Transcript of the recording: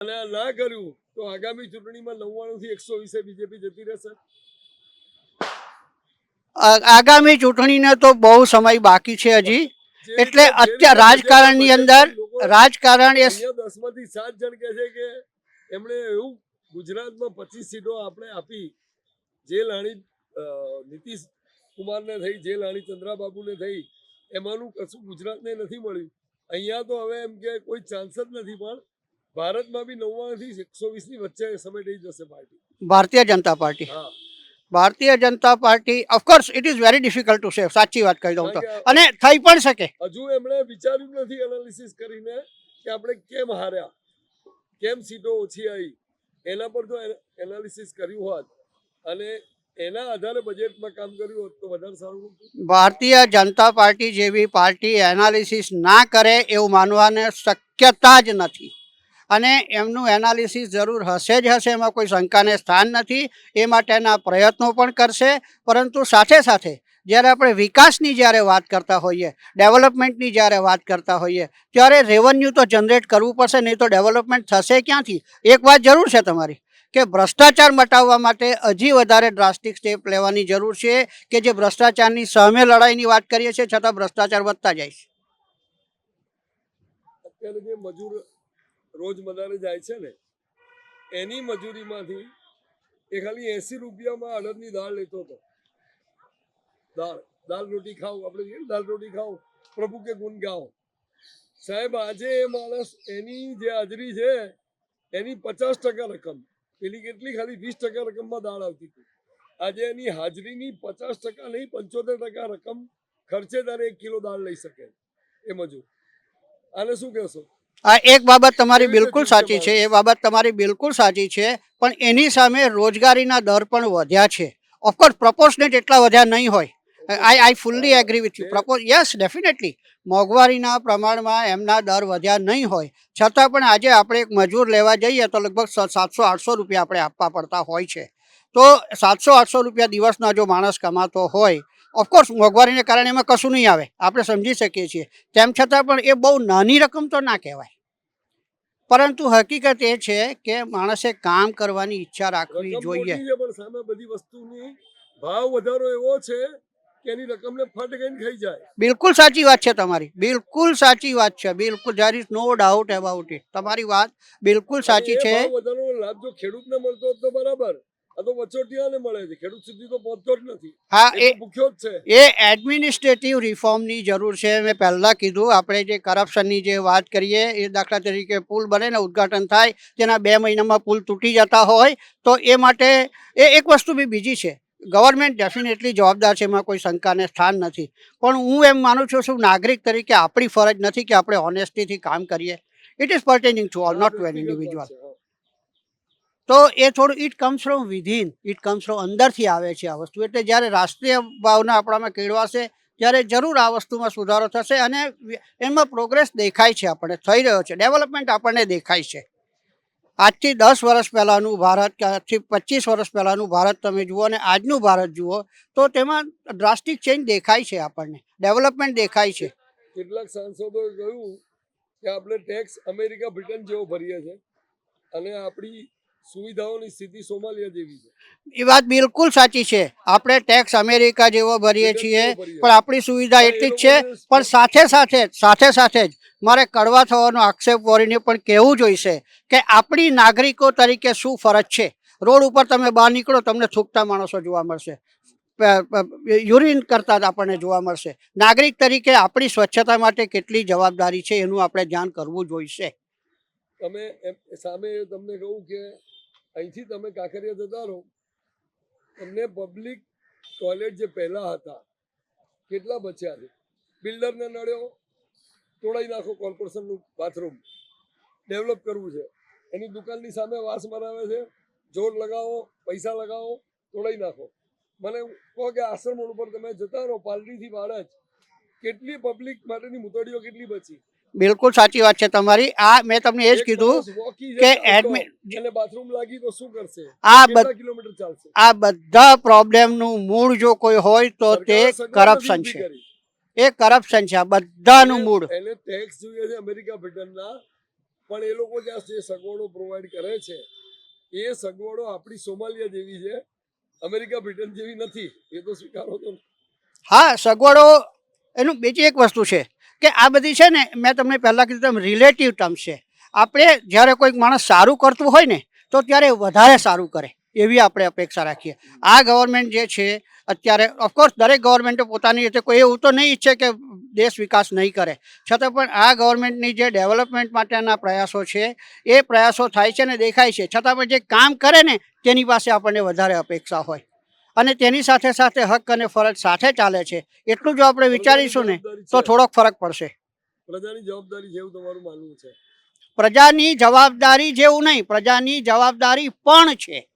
અને આ ના કર્યું તો આગામી ચૂંટણીમાં નવ્વાણું થી એકસો વીસે બીજેપી જતી રહેશે. આગામી ચૂંટણીને તો બહુ સમય બાકી છે હજી. એટલે અત્યારે રાજકારણની અંદર રાજકારણ એ દસમાંથી સાત જણ કહે છે કે એમણે એવું ગુજરાતમાં પચીસ સીટો આપણે આપી. જે લાણી નીતિશ નીતિશ કુમારને થઈ જે લાણી ચંદ્રાબાબુને થઈ એમાંનું કશું ગુજરાતને નથી મળ્યું. અહીંયા તો હવે એમ કે કોઈ ચાન્સ જ નથી પણ ભારતમાં બી નવ્વાણુંથી એકસો વીસની વચ્ચે સમેટાઈ જશે પાર્ટી. ભારતીય જનતા પાર્ટી. હા. Bharatiya Janata Party of course it is very difficult to say સાચી વાત કહી દઉં તો. અને થઈ પણ શકે. હજુ એમણે વિચાર્યું નથી એનાલિસિસ કરીને કે આપણે કેમ હાર્યા. કેમ સીટો ઓછી આવી એના પર જો એનાલિસિસ કર્યું હોત અને એના આધારે બજેટમાં કામ કર્યું હોત તો વધારે સારું ભારતીય જનતા પાર્ટી જેવી પાર્ટી એનાલિસિસ ના કરે એવું માનવાની શક્યતા જ નથી. અને એમનું એનાલિસિસ જરૂર હશે જ હશે, એમાં કોઈ શંકાને સ્થાન નથી. એ માટેના પ્રયત્નો પણ કરશે. પરંતુ સાથે સાથે જ્યારે આપણે વિકાસની જ્યારે વાત કરતા હોઈએ, ડેવલપમેન્ટની જ્યારે વાત કરતા હોઈએ, ત્યારે રેવન્યુ તો જનરેટ કરવું પડશે, નહીં તો ડેવલપમેન્ટ થશે ક્યાંથી? એક વાત જરૂર છે તમારી, કે ભ્રષ્ટાચાર મટાવવા માટે હજી વધારે ડ્રાસ્ટિક સ્ટેપ લેવાની જરૂર છે, કે જે ભ્રષ્ટાચારની સામે લડાઈની વાત કરીએ છીએ, છતાં ભ્રષ્ટાચાર વધતા જાય છે. અત્યારે જે મજૂર રોજ જાય છે ને, એની મજૂરીમાંથી એ ખાલી એસી રૂપિયામાં અડદની દાળ લેતો હતો. દાળ દાળ રોટી ખાઓ, આપણે કહીએ દાળ રોટી ખાઓ, પ્રભુ કે ગુણ ગાઓ. સાહેબ, આજે એ માણસ એની જે હાજરી છે, એની પચાસ ટકા રકમ, પેલી કેટલી? ખાલી વીસ ટકા રકમમાં દાળ આવતી હતી. આજે એની હાજરીની પચાસ ટકા નહીં, પંચોતેર ટકા રકમ ખર્ચે તારે એક કિલો દાળ લઈ શકે એ મજૂર. આને શું કહેશો? આ એક બાબત તમારી બિલકુલ સાચી છે એ બાબત તમારી બિલકુલ સાચી છે પણ એની સામે રોજગારીના દર પણ વધ્યા છે. ઓફકોર્સ પ્રપોર્શનેટ એટલા વધ્યા નહીં હોય. I I fully agree with you propose yes definitely મોંઘવારીના પ્રમાણમાં એમના દર વધ્યા નહીં હોય. છતાં પણ આજે આપણે એક મજૂર લેવા જઈએ તો લગભગ સાતસો આઠસો રૂપિયા આપણે આપવા પડતા હોય છે. તો સાતસો આઠસો રૂપિયા દિવસના જો માણસ કમાતો હોય ઓફકોર્સ મોંઘવારીને કારણે એમાં કશું નહીં આવે. આપણે સમજી શકીએ છીએ. તેમ છતાં પણ એ બહુ નાની રકમ તો ના કહેવાય. પરંતુ હકીકત એ છે કે માણસે કામ કરવાની ઈચ્છા રાખવી જોઈએ. પણ સામે બધી વસ્તુની ભાવ વધારો એવો છે એની રકમને ફટ ગઈને ખાઈ જાય. બિલકુલ સાચી વાત છે તમારી. બિલકુલ સાચી વાત છે. બિલકુલ there is no doubt about it તમારી વાત બિલકુલ સાચી છે. લાભ જો ખેડૂતને મળતો તો બરાબર. આ તો વચોટિયાને મળે છે. ખેડૂત સુધી તો પહોંચતો જ નથી. હા એ ભૂખ્યો જ છે. એ એડમિનિસ્ટ્રેટિવ રિફોર્મની જરૂર છે. મેં પહેલાં કીધું આપણે જે કરપ્શનની જે વાત કરીએ એ દાખલા તરીકે પુલ બને ને ઉદ્ઘાટન થાય તેના બે મહિનામાં પુલ તૂટી જતા હોય તો એ માટે એ એક વસ્તુ બી બીજી છે. ગવર્મેન્ટ ડેફિનેટલી જવાબદાર છે એમાં કોઈ શંકાને સ્થાન નથી. પણ હું એમ માનું છું શું નાગરિક તરીકે આપણી ફરજ નથી કે આપણે ઓનેસ્ટીથી કામ કરીએ. It is pertaining to all not to an individual. તો એ થોડું it comes from within it comes from અંદરથી આવે છે આ વસ્તુ. એટલે જ્યારે રાષ્ટ્રીય ભાવના આપણામાં કેળવાશે, ત્યારે જરૂર આ વસ્તુમાં સુધારો થશે અને એમાં પ્રોગ્રેસ દેખાય છે આપણને, થઈ રહ્યો છે. ડેવલપમેન્ટ આપણને દેખાય છે. આજથી દસ વર્ષ પહેલાંનું ભારત કે આજથી પચીસ વર્ષ પહેલાંનું ભારત તમે જુઓ અને આજનું ભારત જુઓ, તો તેમાં ડ્રાસ્ટિક ચેન્જ દેખાય છે આપણને. ડેવલપમેન્ટ દેખાય છે. કેટલાક સાંસદોએ કહ્યું કે આપણે ટેક્સ અમેરિકા બ્રિટન જેવો ભરીએ છે અને આપણી સુવિધાઓની સ્થિતિ સોમાલિયા જેવી છે. એ વાત બિલકુલ સાચી છે. આપણે ટેક્સ અમેરિકા જેવો ભરીએ છીએ પણ આપણી સુવિધા એટલી જ છે. પણ સાથે સાથે સાથે સાથે જ મારે કડવા થવાનો આક્ષેપ વરીને પણ કહેવું જોઈશે કે આપણી નાગરિકો તરીકે શું ફરજ છે? રોડ ઉપર તમે બહાર નીકળો તમને થૂકતા માણસો જોવા મળશે. યુરિન કરતા જ આપણને જોવા મળશે. નાગરિક તરીકે આપણી સ્વચ્છતા માટે કેટલી જવાબદારી છે એનું આપણે ધ્યાન કરવું જોઈશે. તમે સામે તમને કહું કે અહીંથી તમે કાંકરિયા જતા રહો. તમને પબ્લિક ટોયલેટ જે પહેલાં હતા, કેટલા બચ્યા છે? બિલ્ડરને નડ્યો, તોડાઈ નાખો કોર્પોરેશનનું બાથરૂમ ડેવલપ કરવું છે. એની દુકાનની સામે વાસ મરાવે છે. જોર લગાવો, પૈસા લગાવો, તોડાઈ નાખો. મને કહો કે આશ્રમ ઉપર તમે જતા રહો, પાલડીથી જ કેટલી પબ્લિક માટેની મુતડીઓ કેટલી બચી? બિલકુલ સાચી વાત છે તમારી. આ મેં તમને એ જ કીધું કે જતો હતો, admin- એને બાથરૂમ લાગી તો શું કરશે? આ કિલોમીટર ચાલશે? આ બધા પ્રોબ્લેમનું મૂળ જો કોઈ હોય તો તે કરપ્શન છે. એ કરપ્શન છે આ બધાનું મૂળ. એને ટેક્સ જોઈએ છે અમેરિકા બ્રિટનના. પણ એ લોકો જે સગવડો પ્રોવાઈડ કરે છે એ સગવડો આપણી સોમાલિયા જેવી છે. અમેરિકા બ્રિટન જેવી નથી. એ તો સ્વીકારો તો હા સગવડો એનું બીજી એક વસ્તુ છે. કે આ બધી છે ને, મેં તમને પહેલાં કીધું તેમ રિલેટિવ ટર્મ્સ છે. આપણે જ્યારે કોઈક માણસ સારું કરતું હોય ને, તો ત્યારે વધારે સારું કરે, એવી આપણે અપેક્ષા રાખીએ. આ ગવર્મેન્ટ જે છે, અત્યારે ઓફકોર્સ દરેક ગવર્મેન્ટો પોતાની રીતે કોઈ એવું તો નહીં ઈચ્છે કે દેશ વિકાસ નહીં કરે. છતાં પણ આ ગવર્મેન્ટની જે ડેવલપમેન્ટ માટેના પ્રયાસો છે, એ પ્રયાસો થાય છે ને, દેખાય છે. છતાં પણ જે કામ કરે ને, તેની પાસે આપણને વધારે અપેક્ષા હોય. અને તેની સાથે સાથે હક અને ફરજ સાથે ચાલે છે. એટલું જો આપણે વિચારીશું ને તો થોડોક ફરક પડશે. પ્રજાની જવાબદારી છે તમારું માનવું છે. પ્રજાની જવાબદારી જેવું નહીં પ્રજાની જવાબદારી પણ છે.